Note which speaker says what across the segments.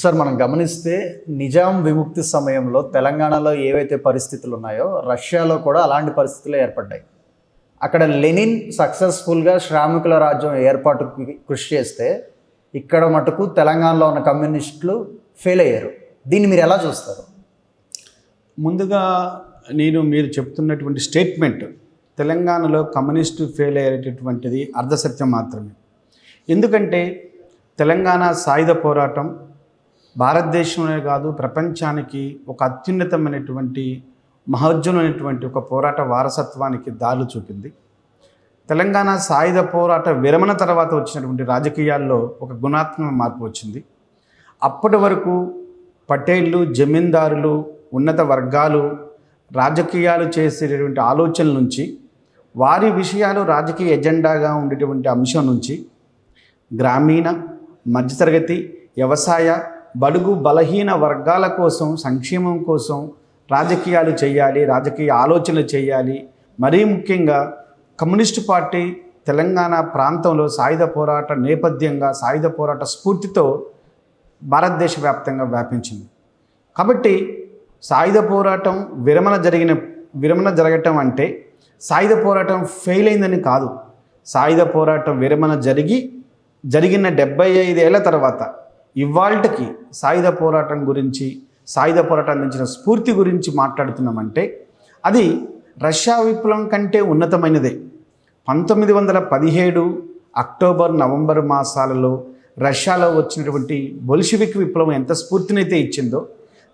Speaker 1: Sir మనం గమనిస్తే నిజాం విముక్తి సమయంలో తెలంగాణలో ఏవైతే పరిస్థితులు ఉన్నాయో రష్యాలో కూడా అలాంటి పరిస్థితులు ఏర్పడ్డాయి. అక్కడ లెనిన్ సక్సెస్ఫుల్గా శ్రామికుల రాజ్యం ఏర్పాటుకి కృషి చేస్తే ఇక్కడ మటుకు తెలంగాణలో ఉన్న కమ్యూనిస్టులు ఫెయిల్ అయ్యారు. దీన్ని మీరు ఎలా చూస్తారు?
Speaker 2: ముందుగా నేను మీరు చెప్తున్నటువంటి స్టేట్మెంట్ తెలంగాణలో కమ్యూనిస్టు ఫెయిల్ అయ్యేటటువంటిది అర్ధసత్యం మాత్రమే. ఎందుకంటే తెలంగాణ సాయుధ పోరాటం భారతదేశంలోనే కాదు ప్రపంచానికి ఒక అత్యున్నతమైనటువంటి మహోజ్వలమైనటువంటి ఒక పోరాట వారసత్వానికి దారులు చూపింది. తెలంగాణ సాయుధ పోరాట విరమణ తర్వాత వచ్చినటువంటి రాజకీయాల్లో ఒక గుణాత్మక మార్పు వచ్చింది. అప్పటి వరకు పటేళ్ళు జమీందారులు ఉన్నత వర్గాలు రాజకీయాలు చేసేటటువంటి ఆలోచనల నుంచి వారి విషయాలు రాజకీయ ఎజెండాగా ఉండేటువంటి అంశం నుంచి గ్రామీణ మధ్యతరగతి వ్యవసాయ బడుగు బలహీన వర్గాల కోసం సంక్షేమం కోసం రాజకీయాలు చేయాలి రాజకీయ ఆలోచనలు చేయాలి. మరీ ముఖ్యంగా కమ్యూనిస్టు పార్టీ తెలంగాణ ప్రాంతంలో సాయుధ పోరాట నేపథ్యంగా సాయుధ పోరాట స్ఫూర్తితో భారతదేశ వ్యాప్తంగా వ్యాపించింది. కాబట్టి సాయుధ పోరాటం విరమణ జరిగిన విరమణ జరగటం అంటే సాయుధ పోరాటం ఫెయిల్ అయిందని కాదు. సాయుధ పోరాటం విరమణ జరిగి జరిగిన డెబ్బై ఐదేళ్ళ తర్వాత ఇవాళకి సాయుధ పోరాటం గురించి సాయుధ పోరాటం అందించిన స్ఫూర్తి గురించి మాట్లాడుతున్నామంటే అది రష్యా విప్లవం కంటే ఉన్నతమైనదే. పంతొమ్మిది వందల పదిహేడు అక్టోబర్ నవంబర్ మాసాలలో రష్యాలో వచ్చినటువంటి బొల్షివిక్ విప్లవం ఎంత స్ఫూర్తినైతే ఇచ్చిందో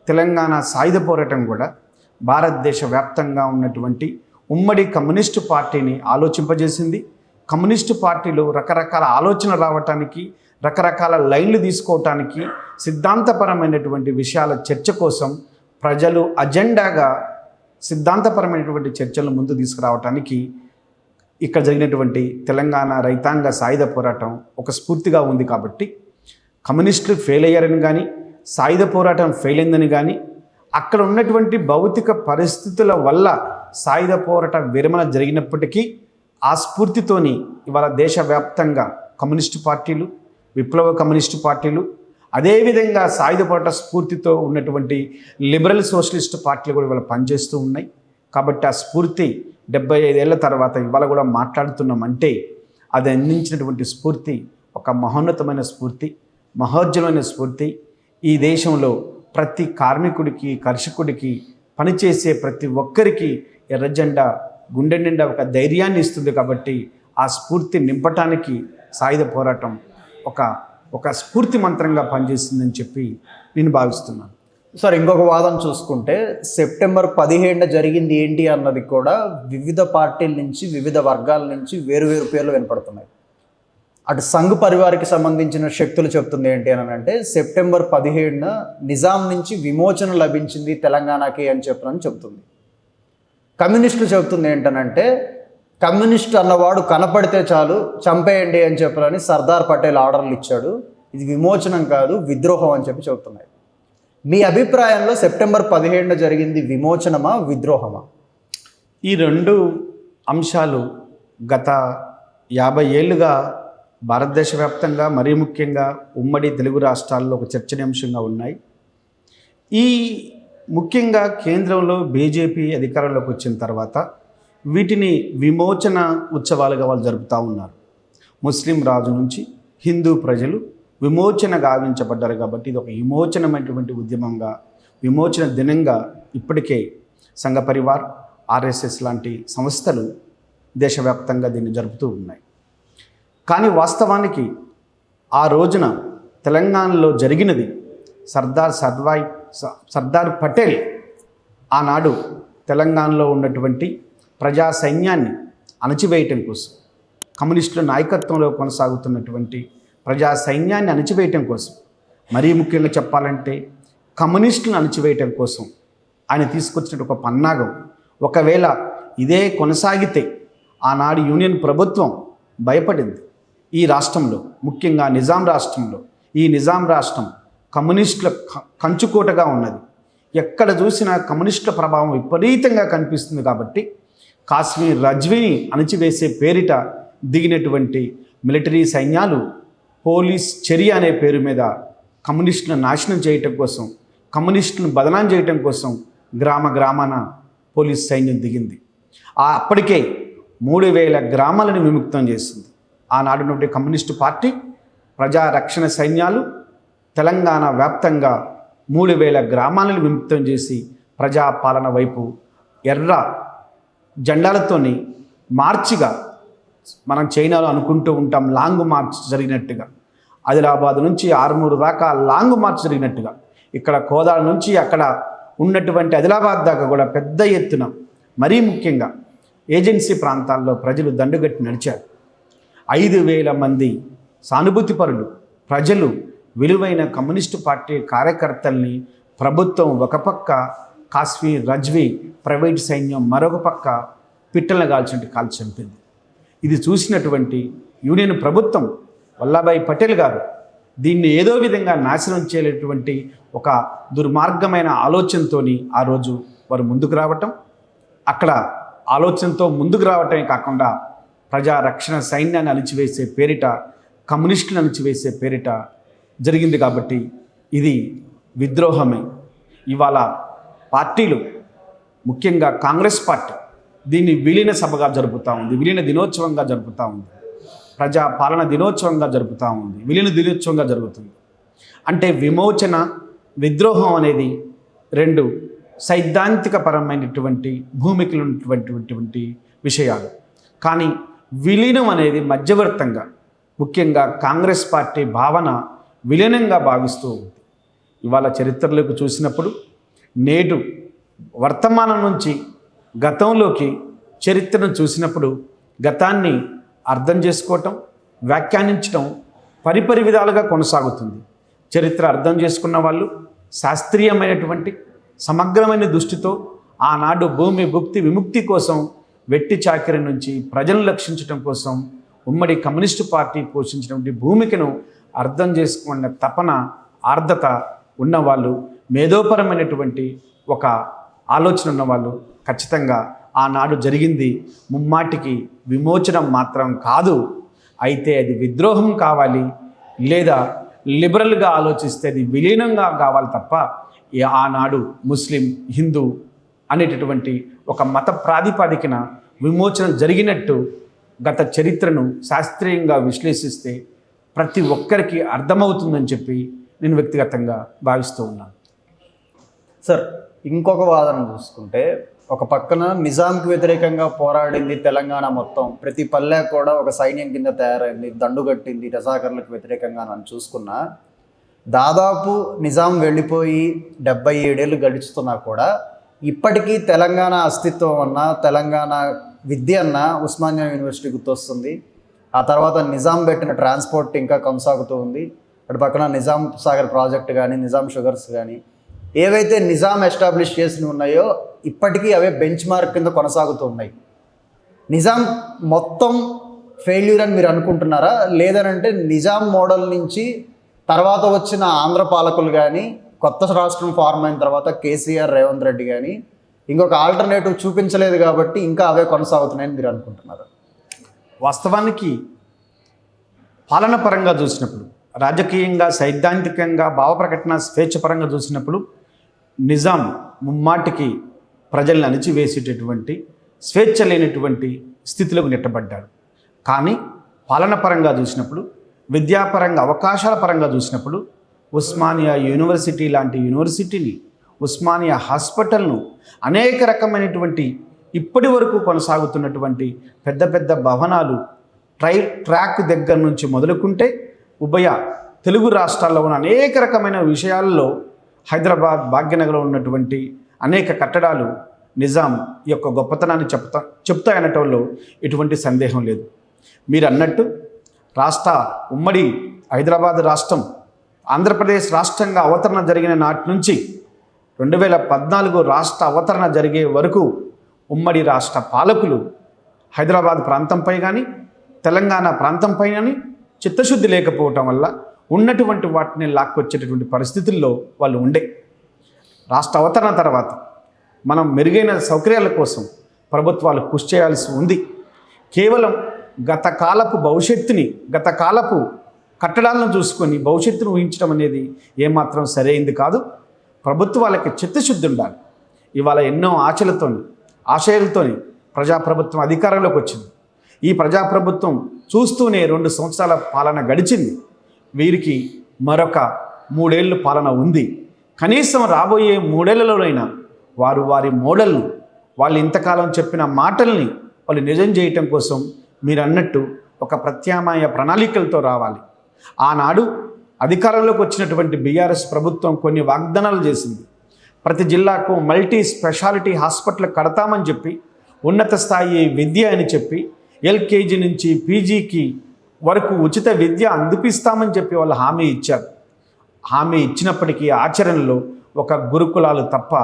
Speaker 2: తెలంగాణ సాయుధ పోరాటం కూడా భారతదేశ వ్యాప్తంగా ఉన్నటువంటి ఉమ్మడి కమ్యూనిస్టు పార్టీని ఆలోచింపజేసింది. కమ్యూనిస్టు పార్టీలో రకరకాల ఆలోచన రావటానికి రకరకాల లైన్లు తీసుకోవటానికి సిద్ధాంతపరమైనటువంటి విషయాల చర్చ కోసం ప్రజలు అజెండాగా సిద్ధాంతపరమైనటువంటి చర్చలు ముందు తీసుకురావటానికి ఇక్కడ జరిగినటువంటి తెలంగాణ రైతాంగ సాయుధ పోరాటం ఒక స్ఫూర్తిగా ఉంది కాబట్టి కమ్యూనిస్టులు ఫెయిల్ అయ్యారని కానీ సాయుధ పోరాటం ఫెయిల్ అయిందని కానీ అక్కడ ఉన్నటువంటి భౌతిక పరిస్థితుల వల్ల సాయుధ పోరాట విరమణ జరిగినప్పటికీ ఆ స్ఫూర్తితోని ఇవాళ దేశవ్యాప్తంగా కమ్యూనిస్టు పార్టీలు విప్లవ కమ్యూనిస్టు పార్టీలు అదేవిధంగా సాయుధ పోరాట స్ఫూర్తితో ఉన్నటువంటి లిబరల్ సోషలిస్ట్ పార్టీలు కూడా ఇవాళ పనిచేస్తూ ఉన్నాయి. కాబట్టి ఆ స్ఫూర్తి డెబ్బై ఐదేళ్ళ తర్వాత ఇవాళ కూడా మాట్లాడుతున్నామంటే అది అందించినటువంటి స్ఫూర్తి ఒక మహోన్నతమైన స్ఫూర్తి మహోజ్జలమైన స్ఫూర్తి. ఈ దేశంలో ప్రతి కార్మికుడికి కర్షకుడికి పనిచేసే ప్రతి ఒక్కరికి ఎర్రజెండా గుండె నిండా ఒక ధైర్యాన్ని ఇస్తుంది కాబట్టి ఆ స్ఫూర్తి నింపటానికి సాయుధ పోరాటం ఒక ఒక స్ఫూర్తి మంత్రంగా పనిచేస్తుందని చెప్పి నేను భావిస్తున్నాను.
Speaker 1: సార్ ఇంకొక వాదన చూసుకుంటే సెప్టెంబర్ పదిహేడున జరిగింది ఏంటి అన్నది కూడా వివిధ పార్టీల నుంచి వివిధ వర్గాల నుంచి వేరు వేరు పేర్లు వినపడుతున్నాయి. అటు సంఘ్ పరివారికి సంబంధించిన శక్తులు చెప్తుంది ఏంటి అని అంటే సెప్టెంబర్ పదిహేడున నిజాం నుంచి విమోచన లభించింది తెలంగాణకి అని చెప్పనని చెప్తుంది. కమ్యూనిస్టులు చెబుతుంది ఏంటనంటే కమ్యూనిస్ట్ అన్నవాడు కనపడితే చాలు చంపేయండి అని చెప్పాలని సర్దార్ పటేల్ ఆర్డర్లు ఇచ్చాడు. ఇది విమోచనం కాదు విద్రోహం అని చెప్పి చెబుతున్నాయి. మీ అభిప్రాయంలో సెప్టెంబర్ పదిహేడున జరిగింది విమోచనమా విద్రోహమా?
Speaker 2: ఈ రెండు అంశాలు గత యాభై ఏళ్ళుగా భారతదేశ వ్యాప్తంగా మరీ ముఖ్యంగా ఉమ్మడి తెలుగు రాష్ట్రాల్లో ఒక చర్చనీయాంశంగా ఉన్నాయి. ఈ ముఖ్యంగా కేంద్రంలో బీజేపీ అధికారంలోకి వచ్చిన తర్వాత వీటిని విమోచన ఉత్సవాలుగా వాళ్ళు జరుపుతూ ఉన్నారు. ముస్లిం రాజు నుంచి హిందూ ప్రజలు విమోచన గావించబడ్డారు కాబట్టి ఇది ఒక విమోచనమైనటువంటి ఉద్యమంగా విమోచన దినంగా ఇప్పటికే సంఘ పరివార్ ఆర్ఎస్ఎస్ లాంటి సంస్థలు దేశవ్యాప్తంగా దీన్ని జరుపుతూ ఉన్నాయి. కానీ వాస్తవానికి ఆ రోజున తెలంగాణలో జరిగినది సర్దార్ సర్వాయ్ స- సర్దార్ పటేల్ ఆనాడు తెలంగాణలో ఉన్నటువంటి ప్రజా సైన్యాన్ని అణచివేయటం కోసం కమ్యూనిస్టుల నాయకత్వంలో కొనసాగుతున్నటువంటి ప్రజా సైన్యాన్ని అణచివేయటం కోసం మరీ ముఖ్యంగా చెప్పాలంటే కమ్యూనిస్టులను అణచివేయటం కోసం ఆయన తీసుకొచ్చిన ఒక పన్నాగం. ఒకవేళ ఇదే కొనసాగితే ఆనాడు యూనియన్ ప్రభుత్వం భయపడింది. ఈ రాష్ట్రంలో ముఖ్యంగా నిజాం రాష్ట్రంలో ఈ నిజాం రాష్ట్రం కమ్యూనిస్టుల క- కంచుకోటగా ఉన్నది. ఎక్కడ చూసినా కమ్యూనిస్టుల ప్రభావం విపరీతంగా కనిపిస్తుంది కాబట్టి కాశ్మీర్ రజ్వీని అణచివేసే పేరిట దిగినటువంటి మిలిటరీ సైన్యాలు పోలీస్ చర్య అనే పేరు మీద కమ్యూనిస్టులను నాశనం చేయటం కోసం కమ్యూనిస్టులను బదనాం చేయటం కోసం గ్రామ గ్రామాన పోలీస్ సైన్యం దిగింది. ఆ అప్పటికే మూడు వేల గ్రామాలను విముక్తం చేసింది. ఆనాడు కమ్యూనిస్టు పార్టీ ప్రజా రక్షణ సైన్యాలు తెలంగాణ వ్యాప్తంగా మూడు వేల గ్రామాలను విముక్తం చేసి ప్రజాపాలన వైపు ఎర్ర జెండాలతోని మార్చిగా మనం చైనాలో అనుకుంటూ ఉంటాం లాంగ్ మార్చ్ జరిగినట్టుగా. ఆదిలాబాద్ నుంచి ఆరుమూరు దాకా లాంగ్ మార్చ్ జరిగినట్టుగా. ఇక్కడ కోదాడ నుంచి అక్కడ ఉన్నటువంటి ఆదిలాబాద్ దాకా కూడా పెద్ద ఎత్తున మరీ ముఖ్యంగా ఏజెన్సీ ప్రాంతాల్లో ప్రజలు దండుగట్టి నడిచారు. ఐదు వేల మంది సానుభూతిపరులు ప్రజలు విలువైన కమ్యూనిస్టు పార్టీ కార్యకర్తల్ని ప్రభుత్వం ఒక పక్క కాశ్మీర్ రజ్వీ ప్రైవేట్ సైన్యం మరొక పక్క పిట్టలను కాల్చినట్టు కాల్చి చంపింది. ఇది చూసినటువంటి యూనియన్ ప్రభుత్వం వల్లభాయ్ పటేల్ గారు దీన్ని ఏదో విధంగా నాశనం చేయలేటువంటి ఒక దుర్మార్గమైన ఆలోచనతోని ఆ రోజు వారు ముందుకు రావటం. అక్కడ ఆలోచనతో ముందుకు రావటమే కాకుండా ప్రజా రక్షణ సైన్యాన్ని అణిచివేసే పేరిట కమ్యూనిస్టులను అణిచివేసే పేరిట జరిగింది కాబట్టి ఇది విద్రోహమే. ఇవాళ పార్టీలు ముఖ్యంగా కాంగ్రెస్ పార్టీ దీన్ని విలీన సభగా జరుపుతూ ఉంది విలీన దినోత్సవంగా జరుపుతూ ఉంది ప్రజా పాలన దినోత్సవంగా జరుపుతూ ఉంది విలీన దినోత్సవంగా జరుగుతుంది. అంటే విమోచన విద్రోహం అనేది రెండు సైద్ధాంతిక పరమైనటువంటి భూమికలు ఉన్నటువంటి విషయాలు. కానీ విలీనం అనేది మధ్యవర్తంగా ముఖ్యంగా కాంగ్రెస్ పార్టీ భావన విలీనంగా భావిస్తూ ఉంది. ఇవాళ చరిత్రలోకి చూసినప్పుడు నేడు వర్తమానం నుంచి గతంలోకి చరిత్రను చూసినప్పుడు గతాన్ని అర్థం చేసుకోవటం వ్యాఖ్యానించటం పరిపరి విధాలుగా కొనసాగుతుంది. చరిత్ర అర్థం చేసుకున్న వాళ్ళు శాస్త్రీయమైనటువంటి సమగ్రమైన దృష్టితో ఆనాడు భూమి భుక్తి విముక్తి కోసం వెట్టి చాకిరి నుంచి ప్రజలను రక్షించడం కోసం ఉమ్మడి కమ్యూనిస్టు పార్టీ పోషించినటువంటి భూమికను అర్థం చేసుకున్న తపన ఆర్ద్రత ఉన్నవాళ్ళు మేధోపరమైనటువంటి ఒక ఆలోచన ఉన్నవాళ్ళు ఖచ్చితంగా ఆనాడు జరిగింది ముమ్మాటికి విమోచనం మాత్రం కాదు. అయితే అది విద్రోహం కావాలి లేదా లిబరల్గా ఆలోచిస్తే అది విలీనంగా కావాలి తప్ప ఆనాడు ముస్లిం హిందూ అనేటటువంటి ఒక మత ప్రాతిపాదికన విమోచన జరిగినట్టు గత చరిత్రను శాస్త్రీయంగా విశ్లేషిస్తే ప్రతి ఒక్కరికి అర్థమవుతుందని చెప్పి నేను వ్యక్తిగతంగా భావిస్తూ ఉన్నాను.
Speaker 1: సార్ ఇంకొక వాదన చూసుకుంటే ఒక పక్కన నిజాంకి వ్యతిరేకంగా పోరాడింది తెలంగాణ మొత్తం. ప్రతి పల్లె కూడా ఒక సైన్యం కింద తయారైంది దండుగట్టింది రజాకర్లకు వ్యతిరేకంగా నన్ను చూసుకున్నా దాదాపు నిజాం వెళ్ళిపోయి డెబ్బై ఏడేళ్ళు గడుచుతున్నా కూడా ఇప్పటికీ తెలంగాణ అస్తిత్వం అన్న తెలంగాణ విద్య అన్న ఉస్మానియా యూనివర్సిటీ గుర్తొస్తుంది. ఆ తర్వాత నిజాం పెట్టిన ట్రాన్స్పోర్ట్ ఇంకా కొనసాగుతూ ఉంది. అటు పక్కన నిజాం సాగర్ ప్రాజెక్ట్ కానీ నిజాం షుగర్స్ కానీ ఏవైతే నిజాం ఎస్టాబ్లిష్ చేసినవి ఉన్నాయో ఇప్పటికీ అవే బెంచ్ మార్క్ కింద కొనసాగుతూ ఉన్నాయి. నిజాం మొత్తం ఫెయిల్యూర్ అని మీరు అనుకుంటున్నారా? లేదనంటే నిజాం మోడల్ నుంచి తర్వాత వచ్చిన ఆంధ్ర పాలకులు కానీ కొత్త రాష్ట్రం ఫార్మ్ అయిన తర్వాత కేసీఆర్ రేవంత్ రెడ్డి కానీ ఇంకొక ఆల్టర్నేటివ్ చూపించలేదు కాబట్టి ఇంకా అవే కొనసాగుతున్నాయని మీరు అనుకుంటున్నారు?
Speaker 2: వాస్తవానికి పాలన పరంగా చూసినప్పుడు రాజకీయంగా సైద్ధాంతికంగా భావప్రకటన స్వేచ్ఛ పరంగా చూసినప్పుడు నిజాం ముమ్మాటికి ప్రజల్ని అణిచివేసేటటువంటి స్వేచ్ఛ లేనటువంటి స్థితిలోకి నెట్టబడ్డాడు. కానీ పాలన పరంగా చూసినప్పుడు విద్యాపరంగా అవకాశాల పరంగా చూసినప్పుడు ఉస్మానియా యూనివర్సిటీ లాంటి యూనివర్సిటీని ఉస్మానియా హాస్పిటల్ను అనేక రకమైనటువంటి ఇప్పటి వరకు కొనసాగుతున్నటువంటి పెద్ద పెద్ద భవనాలు ట్రై ట్రాక్ దగ్గర నుంచి మొదలుకుంటే ఉభయ తెలుగు రాష్ట్రాల్లో ఉన్న అనేక రకమైన విషయాల్లో హైదరాబాద్ భాగ్యనగర్లో ఉన్నటువంటి అనేక కట్టడాలు నిజాం యొక్క గొప్పతనాన్ని చెప్తా చెప్తాయనటంలో ఎటువంటి సందేహం లేదు. మీరు అన్నట్టు రాష్ట్ర ఉమ్మడి హైదరాబాద్ రాష్ట్రం ఆంధ్రప్రదేశ్ రాష్ట్రంగా అవతరణ జరిగిన నాటి నుంచి రెండు వేల పద్నాలుగు రాష్ట్ర అవతరణ జరిగే వరకు ఉమ్మడి రాష్ట్ర పాలకులు హైదరాబాద్ ప్రాంతంపై కానీ తెలంగాణ ప్రాంతంపై కానీ చిత్తశుద్ధి లేకపోవటం వల్ల ఉన్నటువంటి వాటిని లాక్కొచ్చేటటువంటి పరిస్థితుల్లో వాళ్ళు ఉండే. రాష్ట్ర అవతరణ తర్వాత మనం మెరుగైన సౌకర్యాల కోసం ప్రభుత్వాలు కృషి చేయాల్సి ఉంది. కేవలం గత కాలపు భవిష్యత్తుని గత కాలపు కట్టడాలను చూసుకొని భవిష్యత్తును ఊహించడం అనేది ఏమాత్రం సరైంది కాదు. ప్రభుత్వాలకి చిత్తశుద్ధి ఉండాలి. ఇవాళ ఎన్నో ఆశలతోని ఆశయాలతోని ప్రజాప్రభుత్వం అధికారంలోకి వచ్చింది. ఈ ప్రజాప్రభుత్వం చూస్తూనే రెండు సంవత్సరాల పాలన గడిచింది. వీరికి మరొక మూడేళ్ళు పాలన ఉంది. కనీసం రాబోయే మూడేళ్ళలోనైనా వారు వారి మోడల్ను వాళ్ళు ఇంతకాలం చెప్పిన మాటల్ని వాళ్ళు నిజం చేయటం కోసం మీరు అన్నట్టు ఒక ప్రత్యామ్నాయ ప్రణాళికలతో రావాలి. ఆనాడు అధికారంలోకి వచ్చినటువంటి బీఆర్ఎస్ ప్రభుత్వం కొన్ని వాగ్దానాలు చేసింది. ప్రతి జిల్లాకు మల్టీ స్పెషాలిటీ హాస్పిటల్ కడతామని చెప్పి ఉన్నత స్థాయి విద్య అని చెప్పి ఎల్కేజీ నుంచి పీజీకి వరకు ఉచిత విద్య అందిపిస్తామని చెప్పి వాళ్ళు హామీ ఇచ్చారు. హామీ ఇచ్చినప్పటికీ ఆచరణలో ఒక గురుకులాలు తప్ప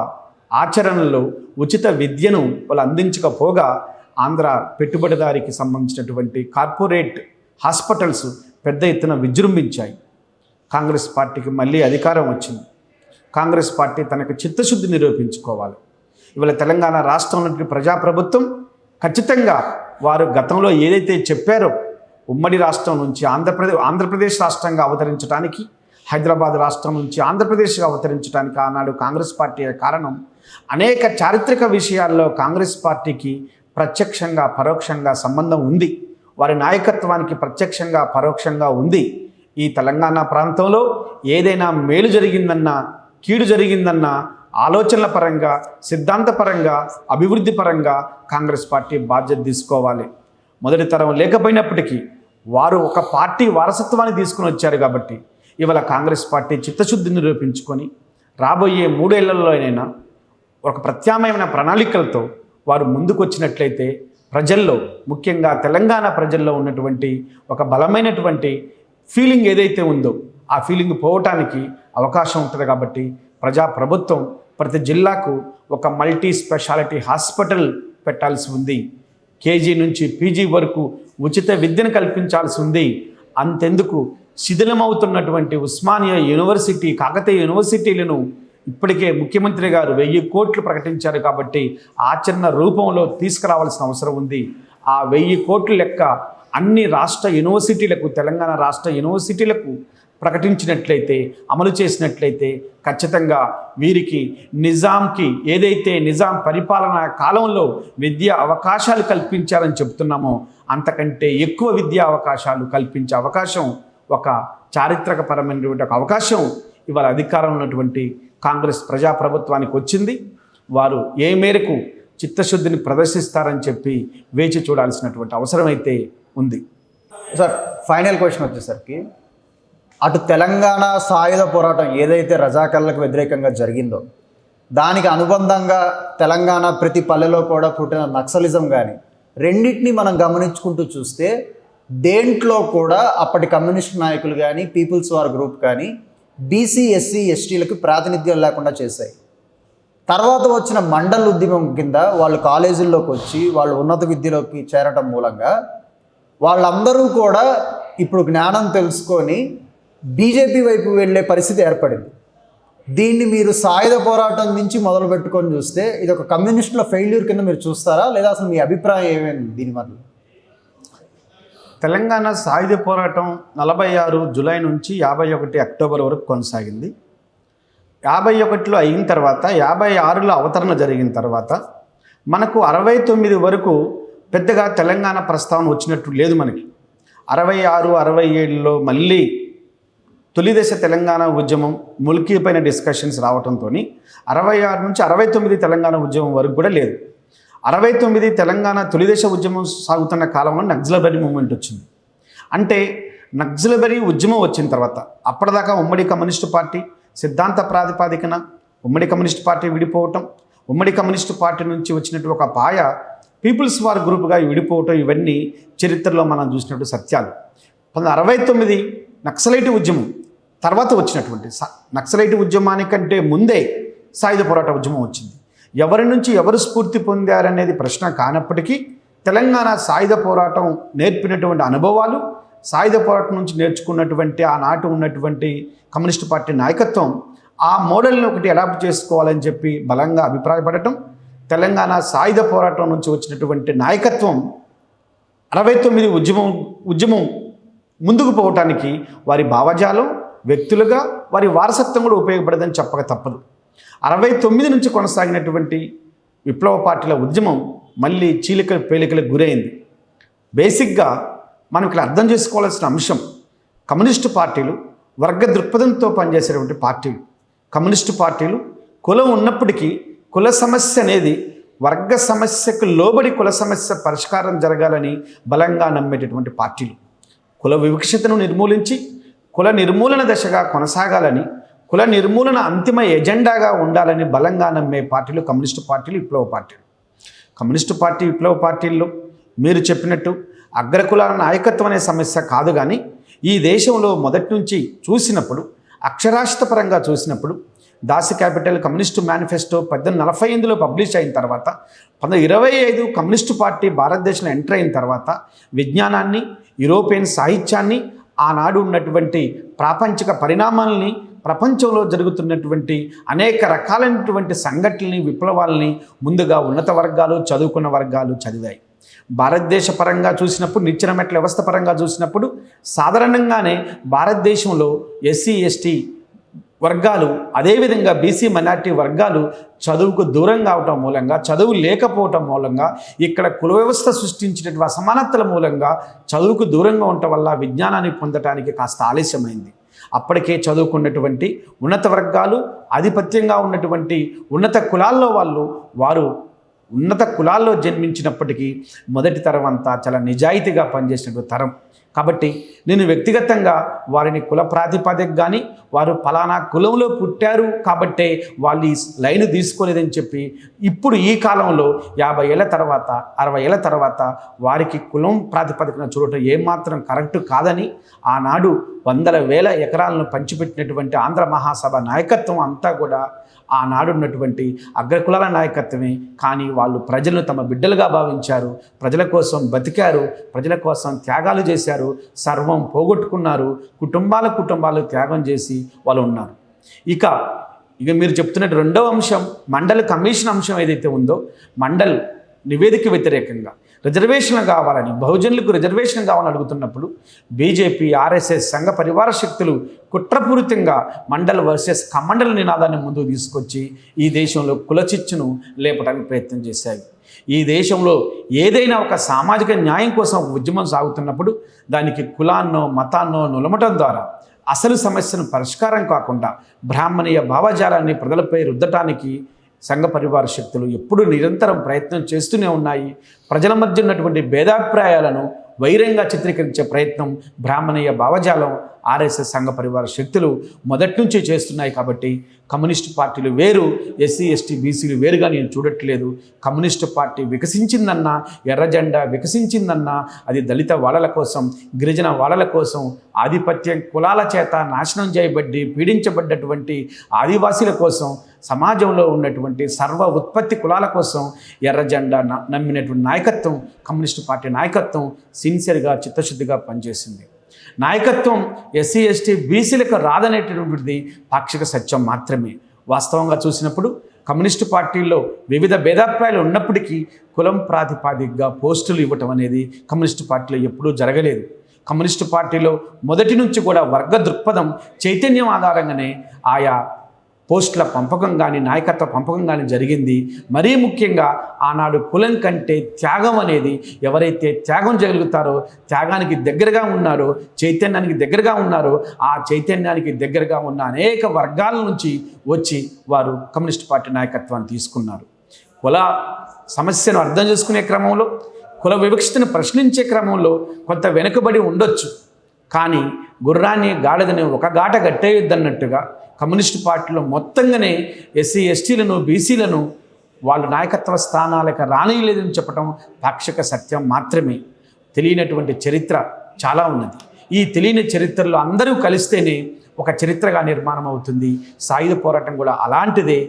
Speaker 2: ఆచరణలో ఉచిత విద్యను వాళ్ళు అందించకపోగా ఆంధ్ర పెట్టుబడిదారికి సంబంధించినటువంటి కార్పొరేట్ హాస్పిటల్స్ పెద్ద ఎత్తున విజృంభించాయి. కాంగ్రెస్ పార్టీకి మళ్ళీ అధికారం వచ్చింది. కాంగ్రెస్ పార్టీ తనకు చిత్తశుద్ధి నిరూపించుకోవాలి. ఇవాళ తెలంగాణ రాష్ట్రంలోని ప్రజాప్రభుత్వం ఖచ్చితంగా వారు గతంలో ఏదైతే చెప్పారో ఉమ్మడి రాష్ట్రం నుంచి ఆంధ్రప్రదేశ్ ఆంధ్రప్రదేశ్ రాష్ట్రంగా అవతరించడానికి హైదరాబాద్ రాష్ట్రం నుంచి ఆంధ్రప్రదేశ్గా అవతరించడానికి ఆనాడు కాంగ్రెస్ పార్టీ కారణం అనేక చారిత్రక విషయాల్లో కాంగ్రెస్ పార్టీకి ప్రత్యక్షంగా పరోక్షంగా సంబంధం ఉంది. వారి నాయకత్వానికి ప్రత్యక్షంగా పరోక్షంగా ఉంది. ఈ తెలంగాణ ప్రాంతంలో ఏదైనా మేలు జరిగిందన్నా కీడు జరిగిందన్నా ఆలోచనల పరంగా సిద్ధాంతపరంగా అభివృద్ధి పరంగా కాంగ్రెస్ పార్టీ బాధ్యత తీసుకోవాలి. మొదటి తరం లేకపోయినప్పటికీ వారు ఒక పార్టీ వారసత్వాన్ని తీసుకుని వచ్చారు కాబట్టి ఇవాళ కాంగ్రెస్ పార్టీ చిత్తశుద్ధిని నిరూపించుకొని రాబోయే మూడేళ్ళలోనైనా ఒక ప్రత్యామ్నాయమైన ప్రణాళికలతో వారు ముందుకొచ్చినట్లయితే ప్రజల్లో ముఖ్యంగా తెలంగాణ ప్రజల్లో ఉన్నటువంటి ఒక బలమైనటువంటి ఫీలింగ్ ఏదైతే ఉందో ఆ ఫీలింగ్ పోవటానికి అవకాశం ఉంటుంది కాబట్టి ప్రజా ప్రభుత్వం ప్రతి జిల్లాకు ఒక మల్టీ స్పెషాలిటీ హాస్పిటల్ పెట్టాల్సి ఉంది. కేజీ నుంచి పీజీ వరకు ఉచిత విద్యను కల్పించాల్సి ఉంది. అంతెందుకు? శిథిలమవుతున్నటువంటి ఉస్మానియా యూనివర్సిటీ కాకతీయ యూనివర్సిటీలను ఇప్పటికే ముఖ్యమంత్రి గారు వెయ్యి కోట్లు ప్రకటించారు కాబట్టి ఆచరణ రూపంలో తీసుకురావాల్సిన అవసరం ఉంది. ఆ వెయ్యి కోట్ల లెక్క అన్ని రాష్ట్ర యూనివర్సిటీలకు తెలంగాణ రాష్ట్ర యూనివర్సిటీలకు ప్రకటించినట్లయితే అమలు చేసినట్లయితే ఖచ్చితంగా వీరికి నిజాంకి ఏదైతే నిజాం పరిపాలన కాలంలో విద్యా అవకాశాలు కల్పించారని చెప్తున్నామో అంతకంటే ఎక్కువ విద్యా అవకాశాలు కల్పించే అవకాశం ఒక చారిత్రకపరమైనటువంటి ఒక అవకాశం ఇవాళ అధికారంలో ఉన్నటువంటి కాంగ్రెస్ ప్రజాప్రభుత్వానికి వచ్చింది. వారు ఏ మేరకు చిత్తశుద్ధిని ప్రదర్శిస్తారని చెప్పి వేచి చూడాల్సినటువంటి అవసరం అయితే ఉంది.
Speaker 1: సార్ ఫైనల్ క్వశ్చన్ వచ్చేసరికి అటు తెలంగాణ సాయుధ పోరాటం ఏదైతే రజాకర్లకు వ్యతిరేకంగా జరిగిందో దానికి అనుబంధంగా తెలంగాణ ప్రతి పల్లెలో కూడా పుట్టిన నక్సలిజం కానీ రెండింటినీ మనం గమనించుకుంటూ చూస్తే దేంట్లో కూడా అప్పటి కమ్యూనిస్ట్ నాయకులు కానీ పీపుల్స్ వార్ గ్రూప్ కానీ బీసీ ఎస్సీ ఎస్టీలకు ప్రాతినిధ్యం లేకుండా చేశాయి. తర్వాత వచ్చిన మండల్ ఉద్యమం కింద వాళ్ళు కాలేజీల్లోకి వచ్చి వాళ్ళు ఉన్నత విద్యలోకి చేరటం మూలంగా వాళ్ళందరూ కూడా ఇప్పుడు జ్ఞానం తెలుసుకొని బీజేపీ వైపు వెళ్ళే పరిస్థితి ఏర్పడింది. దీన్ని మీరు సాయుధ పోరాటం నుంచి మొదలు పెట్టుకొని చూస్తే ఇది ఒక కమ్యూనిస్టుల ఫెయిల్యూర్ కింద మీరు చూస్తారా? లేదా అసలు మీ అభిప్రాయం ఏమైంది దీని వల్ల?
Speaker 2: తెలంగాణ సాయుధ పోరాటం నలభై ఆరు జూలై నుంచి యాభై ఒకటి అక్టోబర్ వరకు కొనసాగింది. యాభై ఒకటిలో అయిన తర్వాత యాభై ఆరులో అవతరణ జరిగిన తర్వాత మనకు అరవై తొమ్మిది వరకు పెద్దగా తెలంగాణ ప్రస్తావన వచ్చినట్టు లేదు మనకి. అరవై ఆరు అరవై ఏడులో మళ్ళీ తొలిదశ తెలంగాణ ఉద్యమం ముల్కీపైన డిస్కషన్స్ రావడంతో అరవై ఆరు నుంచి అరవై తొమ్మిది తెలంగాణ ఉద్యమం వరకు కూడా లేదు. అరవై తొమ్మిది తెలంగాణ తొలిదశ ఉద్యమం సాగుతున్న కాలంలో నక్సలబరీ మూమెంట్ వచ్చింది. అంటే నక్సలబరీ ఉద్యమం వచ్చిన తర్వాత అప్పటిదాకా ఉమ్మడి కమ్యూనిస్టు పార్టీ సిద్ధాంత ప్రాతిపాదికన ఉమ్మడి కమ్యూనిస్ట్ పార్టీ విడిపోవటం ఉమ్మడి కమ్యూనిస్టు పార్టీ నుంచి వచ్చినట్టు ఒక పాయ పీపుల్స్ వార్ గ్రూప్గా విడిపోవటం ఇవన్నీ చరిత్రలో మనం చూసినట్టు సత్యాలు. పంతొమ్మిది అరవై తొమ్మిది నక్సలైట్ ఉద్యమం తర్వాత వచ్చినటువంటి నక్సలైట్ ఉద్యమానికంటే ముందే సాయుధ పోరాట ఉద్యమం వచ్చింది. ఎవరి నుంచి ఎవరు స్ఫూర్తి పొందారనేది ప్రశ్న కానప్పటికీ తెలంగాణ సాయుధ పోరాటం నేర్పినటువంటి అనుభవాలు సాయుధ పోరాటం నుంచి నేర్చుకున్నటువంటి ఆనాటి ఉన్నటువంటి కమ్యూనిస్ట్ పార్టీ నాయకత్వం ఆ మోడల్ని ఒకటి అడాప్ట్ చేసుకోవాలని చెప్పి బలంగా అభిప్రాయపడటం తెలంగాణ సాయుధ పోరాటం నుంచి వచ్చినటువంటి నాయకత్వం అరవై తొమ్మిది ఉద్యమం ఉద్యమం ముందుకు పోవటానికి వారి భావజాలం వ్యక్తులుగా వారి వారసత్వం కూడా ఉపయోగపడదని చెప్పక తప్పదు. అరవై తొమ్మిది నుంచి కొనసాగినటువంటి విప్లవ పార్టీల ఉద్యమం మళ్ళీ చీలికల పేలికలకు గురైంది. బేసిక్గా మనం ఇక్కడ అర్థం చేసుకోవాల్సిన అంశం కమ్యూనిస్టు పార్టీలు వర్గ దృక్పథంతో పనిచేసేటువంటి పార్టీలు. కమ్యూనిస్టు పార్టీలు కులం ఉన్నప్పటికీ కుల సమస్య అనేది వర్గ సమస్యకు లోబడి కుల సమస్య పరిష్కారం జరగాలని బలంగా నమ్మేటటువంటి పార్టీలు. కుల వివక్షతను నిర్మూలించి కుల నిర్మూలన దశగా కొనసాగాలని కుల నిర్మూలన అంతిమ ఎజెండాగా ఉండాలని బలంగా నమ్మే పార్టీలు కమ్యూనిస్టు పార్టీలు విప్లవ పార్టీలు. కమ్యూనిస్టు పార్టీ విప్లవ పార్టీల్లో మీరు చెప్పినట్టు అగ్రకులాల నాయకత్వం అనే సమస్య కాదు కానీ ఈ దేశంలో మొదటి నుంచి చూసినప్పుడు అక్షరాస్యత పరంగా చూసినప్పుడు దాసి క్యాపిటల్ కమ్యూనిస్టు మేనిఫెస్టో పద్దెనిమిది నలభై ఎనిమిదిలో పబ్లిష్ అయిన తర్వాత పంతొమ్మిది ఇరవై ఐదు కమ్యూనిస్టు పార్టీ భారతదేశంలో ఎంటర్ అయిన తర్వాత విజ్ఞానాన్ని యూరోపియన్ సాహిత్యాన్ని ఆనాడు ఉన్నటువంటి ప్రాపంచిక పరిణామాలని ప్రపంచంలో జరుగుతున్నటువంటి అనేక రకాలైనటువంటి సంఘటనల్ని విప్లవాలని ముందుగా ఉన్నత వర్గాలు చదువుకున్న వర్గాలు చదివాయి. భారతదేశ పరంగా చూసినప్పుడు నిచ్చెన మెట్ల వ్యవస్థ పరంగా చూసినప్పుడు సాధారణంగానే భారతదేశంలో ఎస్సీ ఎస్టీ వర్గాలు అదేవిధంగా బీసీ మైనార్టీ వర్గాలు చదువుకు దూరం కావటం మూలంగా చదువు లేకపోవటం మూలంగా ఇక్కడ కుల వ్యవస్థ సృష్టించినటువంటి అసమానతల మూలంగా చదువుకు దూరంగా ఉండటం వల్ల విజ్ఞానాన్ని పొందటానికి కాస్త ఆలస్యమైంది. అప్పటికే చదువుకున్నటువంటి ఉన్నత వర్గాలు ఆధిపత్యంగా ఉన్నటువంటి ఉన్నత కులాల్లో వాళ్ళు వారు ఉన్నత కులాల్లో జన్మించినప్పటికీ మొదటి తరం అంతా చాలా నిజాయితీగా పనిచేసినటువంటి తరం. కాబట్టి నేను వ్యక్తిగతంగా వారిని కుల ప్రాతిపదిక కానీ వారు ఫలానా కులంలో పుట్టారు కాబట్టే వాళ్ళు ఈ లైన్ తీసుకోలేదని చెప్పి ఇప్పుడు ఈ కాలంలో యాభై ఏళ్ళ తర్వాత అరవై ఏళ్ళ తర్వాత వారికి కులం ప్రాతిపదికన చూడటం ఏమాత్రం కరెక్ట్ కాదని ఆనాడు వందల వేల ఎకరాలను పంచిపెట్టినటువంటి ఆంధ్ర మహాసభ నాయకత్వం అంతా కూడా ఆనాడు ఉన్నటువంటి అగ్రకులాల నాయకత్వమే. కానీ వాళ్ళు ప్రజలను తమ బిడ్డలుగా భావించారు. ప్రజల కోసం బతికారు. ప్రజల కోసం త్యాగాలు చేశారు. సర్వం పోగొట్టుకున్నారు. కుటుంబాల కుటుంబాలు త్యాగం చేసి వాళ్ళు ఉన్నారు. ఇక ఇక మీరు చెప్తున్నట్టు రెండవ అంశం మండల్ కమిషన్ అంశం ఏదైతే ఉందో మండల్ నివేదిక వ్యతిరేకంగా. రిజర్వేషన్లు కావాలని బహుజనులకు రిజర్వేషన్ కావాలని అడుగుతున్నప్పుడు బీజేపీ ఆర్ఎస్ఎస్ సంఘ పరివార శక్తులు కుట్రపూరితంగా మండల వర్సెస్ కమండల నినాదాన్ని ముందుకు తీసుకొచ్చి ఈ దేశంలో కులచిచ్చును లేపడానికి ప్రయత్నం చేశాయి. ఈ దేశంలో ఏదైనా ఒక సామాజిక న్యాయం కోసం ఉద్యమం సాగుతున్నప్పుడు దానికి కులాన్నో మతాన్నో నులమటం ద్వారా అసలు సమస్యను పరిష్కారం కాకుండా బ్రాహ్మణీయ భావజాలాన్ని ప్రజలపై రుద్దటానికి సంఘ పరివార శక్తులు ఎప్పుడూ నిరంతరం ప్రయత్నం చేస్తూనే ఉన్నాయి. ప్రజల మధ్య ఉన్నటువంటి భేదాభిప్రాయాలను వైరంగా చిత్రీకరించే ప్రయత్నం బ్రాహ్మణీయ భావజాలం ఆర్ఎస్ఎస్ సంఘ పరివార శక్తులు మొదటి నుంచే చేస్తున్నాయి కాబట్టి కమ్యూనిస్టు పార్టీలు వేరు ఎస్సీ ఎస్టీ బీసీలు వేరుగా నేను చూడట్లేదు. కమ్యూనిస్టు పార్టీ వికసించిందన్నా ఎర్రజెండా వికసించిందన్నా అది దళిత వాడల కోసం గిరిజన వాడల కోసం ఆధిపత్యం కులాల చేత నాశనం చేయబడి పీడించబడ్డటువంటి ఆదివాసీల కోసం సమాజంలో ఉన్నటువంటి సర్వ ఉత్పత్తి కులాల కోసం ఎర్రజెండా న- నమ్మినటువంటి నాయకత్వం కమ్యూనిస్టు పార్టీ నాయకత్వం సిన్సియర్గా చిత్తశుద్ధిగా పనిచేసింది. నాయకత్వం ఎస్సీ ఎస్టీ బీసీలకు రాదనేటటువంటిది పాక్షిక సత్యం మాత్రమే. వాస్తవంగా చూసినప్పుడు కమ్యూనిస్టు పార్టీల్లో వివిధ భేదాభిప్రాయాలు ఉన్నప్పటికీ కులం ప్రాతిపాదికగా పోస్టులు ఇవ్వటం అనేది కమ్యూనిస్టు పార్టీలో ఎప్పుడూ జరగలేదు. కమ్యూనిస్టు పార్టీలో మొదటి నుంచి కూడా వర్గ దృక్పథం చైతన్యం ఆధారంగానే ఆయా పోస్టుల పంపకం కానీ నాయకత్వ పంపకం కానీ జరిగింది. మరీ ముఖ్యంగా ఆనాడు కులం కంటే త్యాగం అనేది ఎవరైతే త్యాగం చేయగలుగుతారో త్యాగానికి దగ్గరగా ఉన్నారో చైతన్యానికి దగ్గరగా ఉన్నారో ఆ చైతన్యానికి దగ్గరగా ఉన్న అనేక వర్గాల నుంచి వచ్చి వారు కమ్యూనిస్ట్ పార్టీ నాయకత్వాన్ని తీసుకున్నారు. కుల సమస్యను అర్థం చేసుకునే క్రమంలో కుల వివక్షతను ప్రశ్నించే క్రమంలో కొంత వెనుకబడి ఉండొచ్చు. కానీ గుర్రాన్ని గాడిదని ఒక గాట కట్టేయొద్దన్నట్టుగా కమ్యూనిస్టు పార్టీలో మొత్తంగానే ఎస్సీ ఎస్టీలను బీసీలను వాళ్ళు నాయకత్వ స్థానాలకు రానియలేదని చెప్పడం పాక్షిక సత్యం మాత్రమే. తెలియనటువంటి చరిత్ర చాలా ఉన్నది. ఈ తెలియని చరిత్రలో అందరూ కలిస్తేనే ఒక చరిత్రగా నిర్మాణం అవుతుంది సాయుధ పోరాటం కూడా అలాంటిదే.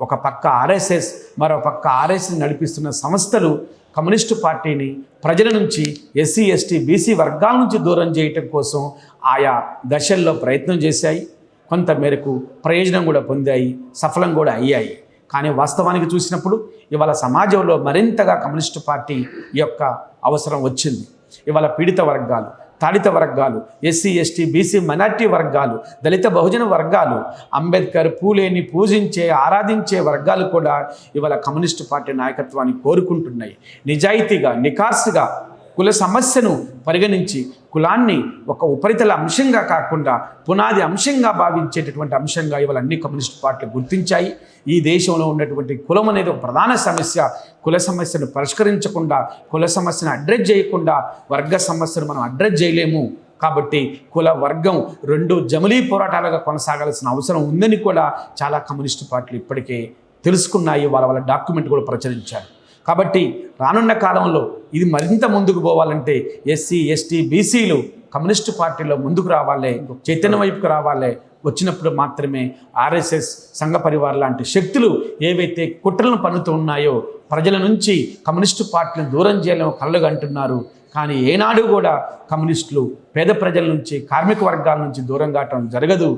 Speaker 2: ఒక పక్క ఆర్ఎస్ఎస్ మరో పక్క ఆర్ఎస్ఎస్ నడిపిస్తున్న సంస్థలు కమ్యూనిస్టు పార్టీని ప్రజల నుంచి ఎస్సీ ఎస్టీ బీసీ వర్గాల నుంచి దూరం చేయటం కోసం ఆయా దశల్లో ప్రయత్నం చేశాయి. కొంత మేరకు ప్రయోజనం కూడా పొందాయి సఫలం కూడా అయ్యాయి. కానీ వాస్తవానికి చూసినప్పుడు ఇవాళ సమాజంలో మరింతగా కమ్యూనిస్టు పార్టీ యొక్క అవసరం వచ్చింది. ఇవాళ పీడిత వర్గాలు తాడిత వర్గాలు ఎస్సీ ఎస్టీ బీసీ మైనార్టీ వర్గాలు దళిత బహుజన వర్గాలు అంబేద్కర్ పూలేని పూజించే ఆరాధించే వర్గాలు కూడా ఇవాళ కమ్యూనిస్టు పార్టీ నాయకత్వాన్ని కోరుకుంటున్నాయి. నిజాయితీగా నికార్సుగా కుల సమస్యను పరిగణించి కులాన్ని ఒక ఉపరితల అంశంగా కాకుండా పునాది అంశంగా భావించేటటువంటి అంశంగా ఇవాళ అన్ని కమ్యూనిస్ట్ పార్టీలు గుర్తించాయి. ఈ దేశంలో ఉన్నటువంటి కులం అనేది ఒక ప్రధాన సమస్య. కుల సమస్యను పరిష్కరించకుండా కుల సమస్యను అడ్రస్ చేయకుండా వర్గ సమస్యను మనం అడ్రస్ చేయలేము. కాబట్టి కుల వర్గం రెండు జమలీ పోరాటాలుగా కొనసాగాల్సిన అవసరం ఉందని కూడా చాలా కమ్యూనిస్టు పార్టీలు ఇప్పటికే తెలుసుకున్నాయి. వాళ్ళ వాళ్ళ డాక్యుమెంట్ కూడా ప్రచురించారు. కాబట్టి రానున్న కాలంలో ఇది మరింత ముందుకు పోవాలంటే ఎస్సీ ఎస్టీ బీసీలు కమ్యూనిస్టు పార్టీలో ముందుకు రావాలి చైతన్య వైపుకు రావాలి. వచ్చినప్పుడు మాత్రమే ఆర్ఎస్ఎస్ సంఘ పరివార్ లాంటి శక్తులు ఏవైతే కుట్రలను పన్నుతూ ఉన్నాయో ప్రజల నుంచి కమ్యూనిస్టు పార్టీని దూరం చేయలేము కళ్ళుగా అంటున్నారు కానీ ఏనాడు కూడా కమ్యూనిస్టులు పేద ప్రజల నుంచి కార్మిక వర్గాల నుంచి దూరం కావటం జరగదు.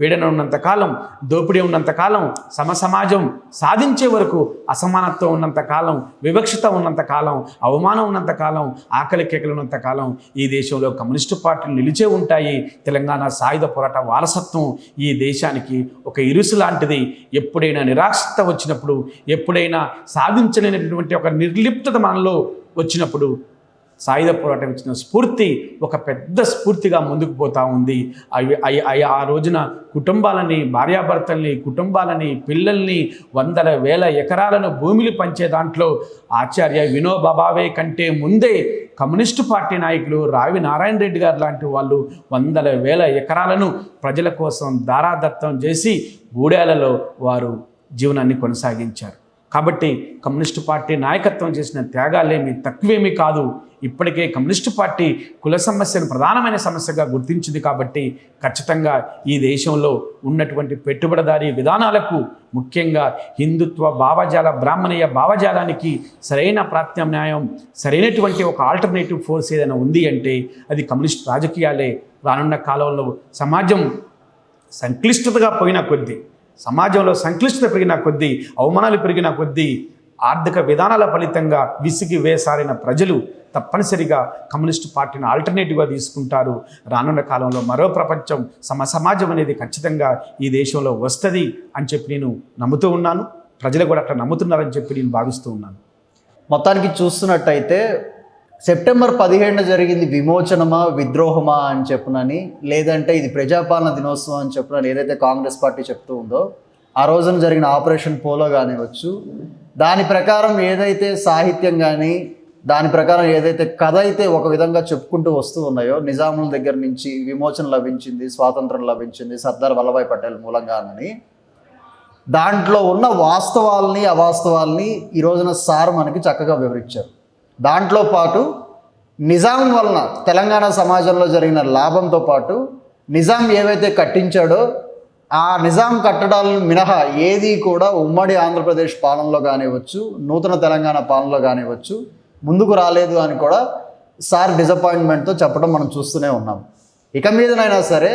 Speaker 2: పీడన ఉన్నంతకాలం దోపిడీ ఉన్నంతకాలం సమ సమాజం సాధించే వరకు అసమానత్వం ఉన్నంతకాలం వివక్షత ఉన్నంతకాలం అవమానం ఉన్నంతకాలం ఆకలి కేకలు ఉన్నంతకాలం ఈ దేశంలో కమ్యూనిస్టు పార్టీలు నిలిచే ఉంటాయి. తెలంగాణ సాయుధ పోరాట వారసత్వం ఈ దేశానికి ఒక ఇరుసు లాంటిది. ఎప్పుడైనా నిరాశత వచ్చినప్పుడు ఎప్పుడైనా సాధించలేనటువంటి ఒక నిర్లిప్తత మనలో వచ్చినప్పుడు సాయుధ పోరాటం ఇచ్చిన స్ఫూర్తి ఒక పెద్ద స్ఫూర్తిగా ముందుకు పోతూ ఉంది. అవి ఆ రోజున కుటుంబాలని భార్యాభర్తల్ని కుటుంబాలని పిల్లల్ని వందల వేల ఎకరాలను భూమిని పంచే దాంట్లో ఆచార్య వినోబా భావే కంటే ముందే కమ్యూనిస్టు పార్టీ నాయకులు రావి నారాయణ రెడ్డి గారు లాంటి వాళ్ళు వందల వేల ఎకరాలను ప్రజల కోసం దారాదత్తం చేసి గూడేలలో వారు జీవనాన్ని కొనసాగించారు. కాబట్టి కమ్యూనిస్టు పార్టీ నాయకత్వం చేసిన త్యాగాలేమి తక్కువేమీ కాదు. ఇప్పటికే కమ్యూనిస్టు పార్టీ కుల సమస్యను ప్రధానమైన సమస్యగా గుర్తించింది కాబట్టి ఖచ్చితంగా ఈ దేశంలో ఉన్నటువంటి పెట్టుబడిదారీ విధానాలకు ముఖ్యంగా హిందుత్వ భావజాల బ్రాహ్మణీయ భావజాలానికి సరైన ప్రత్యామ్నాయం సరైనటువంటి ఒక ఆల్టర్నేటివ్ ఫోర్స్ ఏదైనా ఉంది అంటే అది కమ్యూనిస్ట్ రాజకీయాలే రానున్న కాలంలో సమాజం సంక్లిష్టతగా పోయిన కొద్దీ సమాజంలో సంక్లిష్టత పెరిగిన కొద్దీ అవమానాలు పెరిగిన కొద్దీ ఆర్థిక విధానాల ఫలితంగా విసిగి వేసారిన ప్రజలు తప్పనిసరిగా కమ్యూనిస్టు పార్టీని ఆల్టర్నేటివ్గా తీసుకుంటారు. రానున్న కాలంలో మరో ప్రపంచం సమ సమాజం అనేది ఖచ్చితంగా ఈ దేశంలో వస్తుంది అని చెప్పి నేను నమ్ముతూ ఉన్నాను. ప్రజలు కూడా అట్లా నమ్ముతున్నారని చెప్పి నేను భావిస్తూ ఉన్నాను.
Speaker 1: మొత్తానికి చూస్తున్నట్టయితే సెప్టెంబర్ పదిహేడున జరిగింది విమోచనమా విద్రోహమా అని చెప్పునని లేదంటే ఇది ప్రజాపాలన దినోత్సవం అని చెప్పునని ఏదైతే కాంగ్రెస్ పార్టీ చెప్తూ ఉందో ఆ రోజున జరిగిన ఆపరేషన్ పోలో కానివచ్చు దాని ప్రకారం ఏదైతే సాహిత్యం కానీ దాని ప్రకారం ఏదైతే కథ అయితే ఒక విధంగా చెప్పుకుంటూ వస్తూ ఉన్నాయో నిజాముల దగ్గర నుంచి విమోచన లభించింది స్వాతంత్రం లభించింది సర్దార్ వల్లభాయ్ పటేల్ మూలంగానని. దాంట్లో ఉన్న వాస్తవాల్ని అవాస్తవాల్ని ఈ రోజున సార్ మనకి చక్కగా వివరించారు. దాంట్లో పాటు నిజాం వలన తెలంగాణ సమాజంలో జరిగిన లాభంతో పాటు నిజాం ఏవైతే కట్టించాడో ఆ నిజాం కట్టడాలను మినహా ఏది కూడా ఉమ్మడి ఆంధ్రప్రదేశ్ పాలనలో కానివ్వచ్చు నూతన తెలంగాణ పాలనలో కానివ్వచ్చు ముందుకు రాలేదు అని కూడా సార్ డిసప్పాయింట్మెంట్తో చెప్పడం మనం చూస్తూనే ఉన్నాం. ఇక మీదనైనా సరే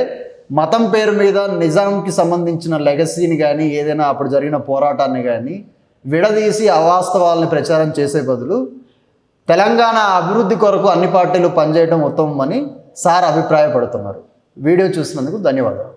Speaker 1: మతం పేరు మీద నిజాంకి సంబంధించిన లెగసీని కానీ ఏదైనా అప్పుడు జరిగిన పోరాటాన్ని కానీ విడదీసి అవాస్తవాలని ప్రచారం చేసే బదులు తెలంగాణ అభివృద్ధి కొరకు అన్ని పార్టీలు పనిచేయడం ఉత్తమమని సార్ అభిప్రాయపడుతున్నారు. వీడియో చూసినందుకు ధన్యవాదాలు.